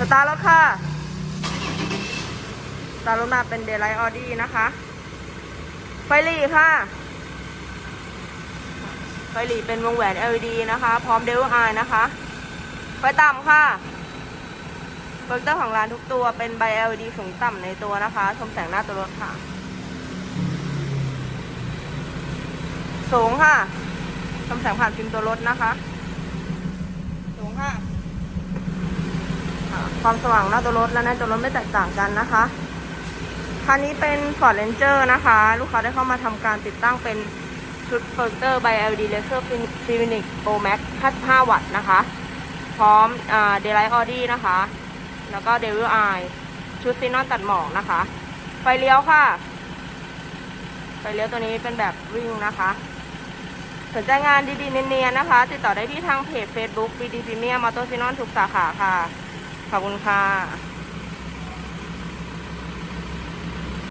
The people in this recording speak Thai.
สตาร์รถค่ะ สตาร์รถมาเป็นเดลไลท์ออดี้นะคะ ไฟหลีค่ะ ไฟหลีเป็นวงแหวน LED นะคะ พร้อมเดลไอนะคะ ไฟต่ำค่ะโปรเจคเตอร์ของร้านทุกตัวเป็นใบ LED สูงต่ำในตัวนะคะ ชมแสงหน้าตัวรถค่ะ สูงค่ะ ชมแสงผ่านฟิล์มตัวรถนะคะ สูงค่ะ ความสว่างหน้าตัวรถและหน้าตัวรถไม่แตกต่างกันนะคะ คันนี้เป็น Ford Ranger นะคะ ลูกค้าได้เข้ามาทำการติดตั้งเป็นชุดโปรเจคเตอร์ by LED Laser Phoenix Pro Max 55 วัตต์นะคะ พร้อมอ่า Daylight Audi นะคะ แล้วก็ Devil Eye ชุดซีนอนตัดหมอกนะคะ ไฟเลี้ยวค่ะ ไฟเลี้ยวตัวนี้เป็นแบบวิ่งนะคะสนใจงานดีๆ เนียนๆนะคะ ติดต่อได้ที่ทางเพจ Facebook BD Premium Motor s i n o n ทุกสาขาค่ะ ขอบคุณค่ะ